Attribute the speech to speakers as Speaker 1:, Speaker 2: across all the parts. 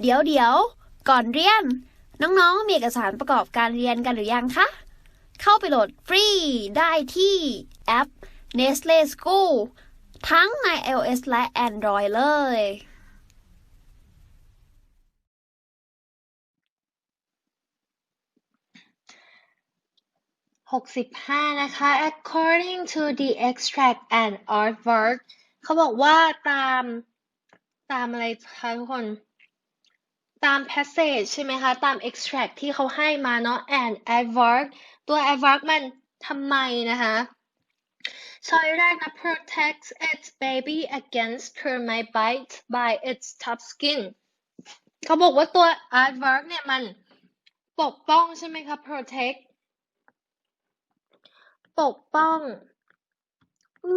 Speaker 1: เดี๋ยวเดี๋ยวก่อนเรียน น้องๆ มีเอกสารประกอบการเรียนกันหรือยังคะ เข้าไปโหลดฟรีได้ที่แอป Nestle School ทั้งใน iOS และ Android เลย
Speaker 2: หกสิบห้านะคะ according to the extract and artwork เขาบอกว่าตามตามอะไรคะทุกคน ตาม passage ใช่ไหมคะ ตาม extract ที่เขาให้มาเนาะ and adverb ตัว adverb มันทำไมนะคะช้อยแรกนะ protects its baby against termite bites by its tough skin เขาบอกว่าตัว adverb เนี่ยมันปกป้องใช่ไหมคะ protect ปกป้อง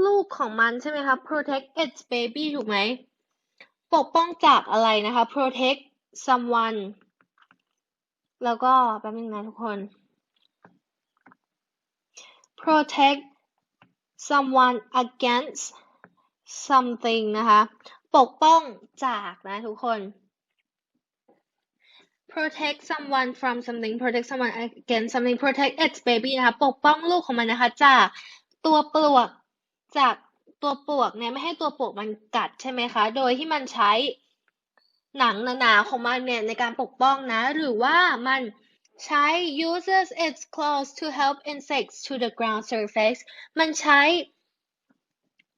Speaker 2: ลูกของมันใช่ไหมคะ protect its baby ถูกไหม ปกป้องจากอะไรนะคะ protect someone แล้วก็แป๊บนึงนะทุกคน protect someone against something นะคะ ปกป้องจากนะทุกคน protect someone from something protect someone against something protect its baby นะคะ ปกป้องลูกของมันนะคะ จากตัวปลวกจากตัวปลวกเนี่ยไม่ให้ตัวปลวกมันกัดใช่ไหมคะ โดยที่มันใช้ หนังหนาๆของมันเนี่ยในการปกป้องนะ หรือว่ามันใช้ uses its claws to help insects to the ground surface มันใช้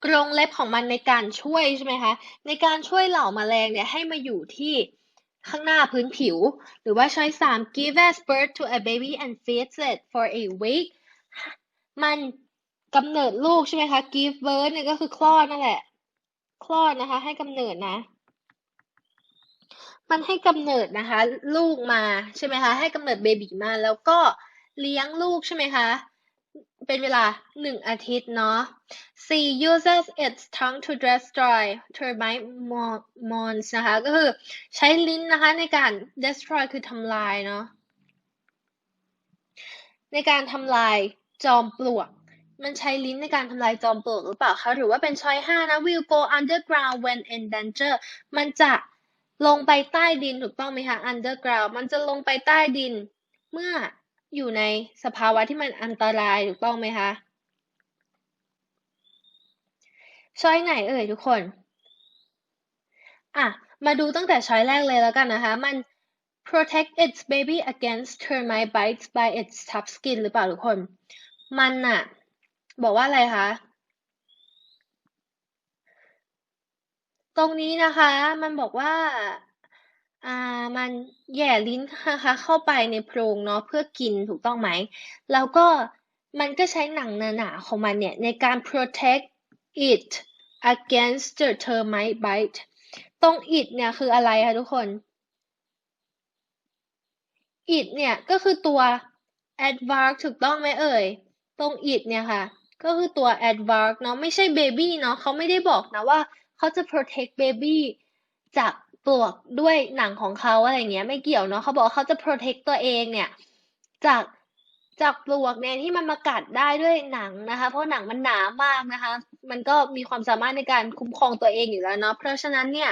Speaker 2: กรงเล็บของมันในการช่วยใช่ไหมคะ ในการช่วยเหล่าแมลงเนี่ยให้มาอยู่ที่ข้างหน้าพื้นผิว หรือว่าช้อยสาม gives birth to a baby and feeds it for a week มันกำเนิดลูกใช่ไหมคะ give birth เนี่ยก็คือคลอดนั่นแหละ คลอดนะคะ ให้กำเนิดนะ มันให้กำเนิดนะคะ ลูกมาใช่ไหมคะให้กำเนิดเบบีมาแล้วก็เลี้ยงลูกใช่ไหมคะเป็นเวลาหนึ่งอาทิตย์เนาะ C uses its tongue to destroy termite mounds นะคะก็คือใช้ลิ้นนะคะในการ destroy คือทำลายเนาะในการทำลายจอมปลวก มันใช้ลิ้นในการทำลายจอมปลวกหรือเปล่าคะหรือว่าเป็นช้อยห้านะ will go underground when in danger มันจะ ลงไปใต้ดินถูกต้องไหมคะ underground มันจะลงไปใต้ดิน เมื่ออยู่ในสภาวะที่มันอันตรายถูกต้องไหมคะช้อยไหนเอ่ยทุกคน อะ มาดูตั้งแต่ช้อยแรกเลยแล้วกันนะคะ มัน protect its baby against termite bites by its tough skin หรือเปล่าทุกคน มันน่ะบอกว่าอะไรคะ ตรงนี้นะคะมันบอกว่า อ่า มันแย่ลิ้นนะคะเข้าไปในโพรงเนาะเพื่อกินถูกต้องไหม แล้วก็มันก็ใช้หนังหนาๆของมันเนี่ยในการ protect it against the termite bite ตรง it เนี่ยคืออะไรคะทุกคน it เนี่ยก็คือตัว adverb ถูกต้องไหมเอ่ย ตรง it เนี่ยค่ะ ก็คือตัว adverb เนาะไม่ใช่ baby เนาะเขาไม่ได้บอกนะว่า เขาจะ protect baby จากปลวกด้วยหนังของเขาอะไรเงี้ย ไม่เกี่ยวเนาะเขาบอกเขาจะ protect ตัวเองเนี่ย จากจากปลวกเนี่ยที่มันมากัดได้ด้วยหนังนะคะ เพราะหนังมันหนามากนะคะ มันก็มีความสามารถในการคุ้มครองตัวเองอยู่แล้วเนาะเพราะฉะนั้นเนี่ย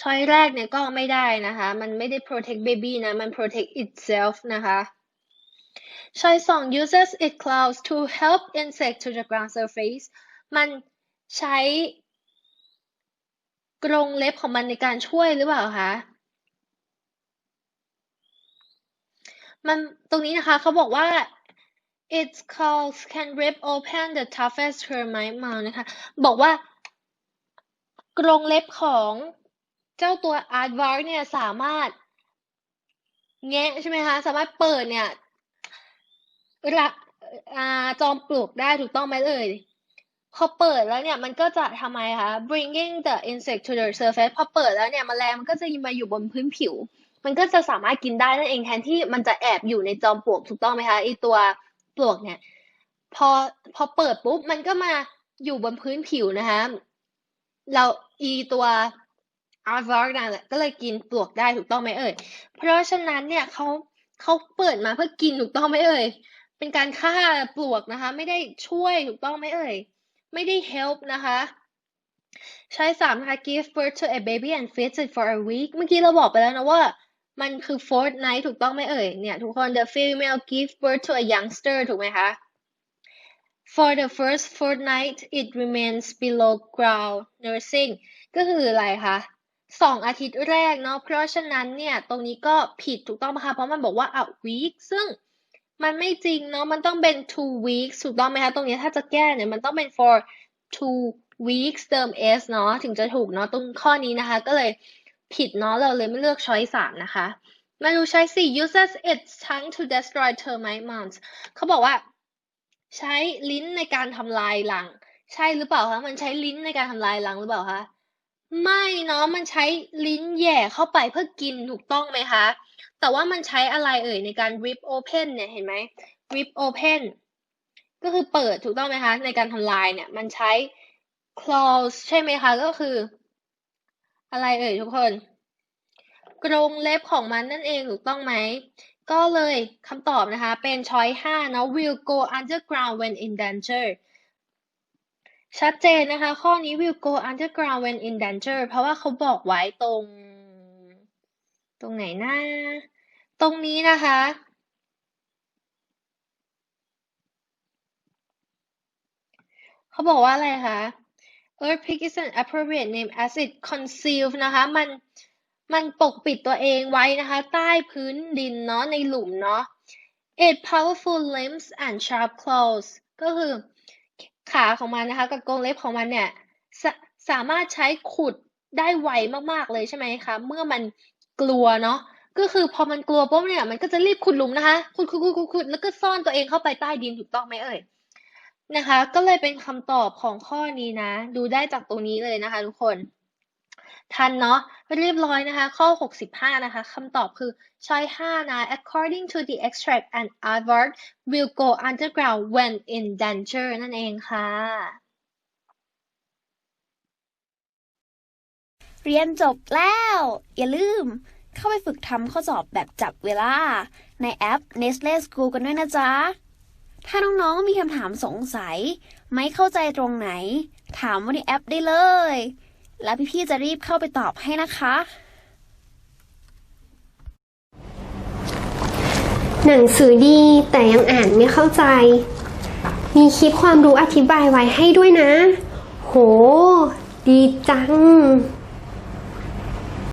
Speaker 2: ช้อยแรกเนี่ยก็ไม่ได้นะคะ มันไม่ได้ protect baby นะ มัน protect itself นะคะช้อยสอง uses its claws to help insect to the ground surface มันใช้ กรงเล็บของมันในการช่วยหรือเปล่าคะ มันตรงนี้นะคะเขาบอกว่า its claws can rip open the toughest termite mound นะคะ บอกว่ากรงเล็บของเจ้าตัว aardvark เนี่ยสามารถแงะใช่ไหมคะ สามารถเปิดเนี่ยระจอมปลวกได้ถูกต้องไหมเอ่ย พอเปิดแล้วเนี่ยมันก็จะทำไมคะ bringing the insect to the surface พอเปิดแล้วเนี่ยมแมลงมันก็จะมาอยู่บนพื้นผิว มันก็จะสามารถกินได้นั่นเองแทนที่มันจะแอบอยู่ในจอมปลวกถูกต้องไหมคะไอตัวปลวกเนี่ยพอพอเปิดปุ๊บมันก็มาอยู่บนพื้นผิวนะคะเราอีตัว a r v a r นั่นแหละก็เลยกินปลวกได้ถูกต้องไหมเอ่ยเพราะฉะนั้นเนี่ยเขาเขาเปิดมาเพื่อกินถูกต้องไหมเอ่ยเป็นการฆ่าปลวกนะคะ ไม่ได้ช่วยถูกต้องไหมเอ่ย ไม่ได้ help นะคะใช่สามนะคะ give birth to a baby and feed it for a week เมื่อกี้เราบอกไปแล้วนะว่า มันคือ fortnight ถูกต้องไหมเอ่ย เนี่ย ทุกคน the female give birth to a youngster ถูกไหมคะ for the first fortnight it remains below ground nursing ก็คืออะไรคะสองอาทิตย์แรกเนาะ เพราะฉะนั้นเนี่ย ตรงนี้ก็ผิดถูกต้องไหมคะ เพราะมันบอกว่า a week ซึ่ง มันไม่จริงเนาะ มันต้องเป็น two weeks ถูกต้องไหมคะ ตรงนี้ถ้าจะแก้เนี่ย มันต้องเป็น for two weeks เติม s เนาะ ถึงจะถูกเนาะ ตรงข้อนี้นะคะ ก็เลยผิดเนาะ เราเลยไม่เลือก choice สามนะคะ มาดู choice สี่ uses its tongue to destroy termite mounds เขาบอกว่า ใช้ลิ้นในการทำลายรัง ใช่หรือเปล่าคะ มันใช้ลิ้นในการทำลายรังหรือเปล่าคะ ไม่เนาะ มันใช้ลิ้นแย่เข้าไปเพื่อกินถูกต้องไหมคะ แต่ว่ามันใช้อะไรเอ่ยในการ rip open เนี่ยเห็นไหม rip open ก็คือเปิดถูกต้องไหมคะ ในการทำลายเนี่ยมันใช้ claws ใช่ไหมคะ ก็คือ อะไรเอ่ยทุกคน กรงเล็บของมันนั่นเองถูกต้องไหม ก็เลยคำตอบนะคะ เป็นช้อยห้าเนาะ will go underground when in danger ชัดเจนนะคะ ข้อนี้ will go underground when in danger เพราะว่าเขาบอกไว้ตรง ตรงไหนนะ ตรงนี้นะคะ เขาบอกว่าอะไรคะ Earth pig is an appropriate name as it conceals นะคะ มัน มันปกปิดตัวเองไว้นะคะ ใต้พื้นดินเนาะ ในหลุมเนาะ It powerful limbs and sharp claws ก็คือขาของมันนะคะ กับกรงเล็บของมันเนี่ยสาสามารถใช้ขุดได้ไวมากๆเลยใช่ไหมคะ เมื่อมัน กลัวเนาะก็คือพอมันกลัวปุ๊บเนี่ยมันก็จะรีบขุดหลุมนะคะขุดขุดขุดขุดขุดแล้วก็ซ่อนตัวเองเข้าไปใต้ดินถูกต้องไหมเอ่ยนะคะ ก็เลยเป็นคำตอบของข้อนี้นะ ดูได้จากตรงนี้เลยนะคะ ทุกคน ทันเนาะเรียบร้อยนะคะ ข้อ 65 นะคะคำตอบคือช้อย5นะ according to the extract an aardvark will go underground when in danger นั่นเองค่ะ
Speaker 1: เรียนจบแล้ว อย่าลืม เข้าไปฝึกทำข้อสอบแบบจับเวลา ในแอป Nestle School กันด้วยนะจ๊ะ ถ้าน้องๆมีคำถามสงสัย ไม่เข้าใจตรงไหน ถามว่าในแอปได้เลย แล้วพี่ๆจะรีบเข้าไปตอบให้นะคะ
Speaker 3: หนังสือดีแต่ยังอ่านไม่เข้าใจ มีคลิปความรู้อธิบายไว้ให้ด้วยนะ โห ดีจัง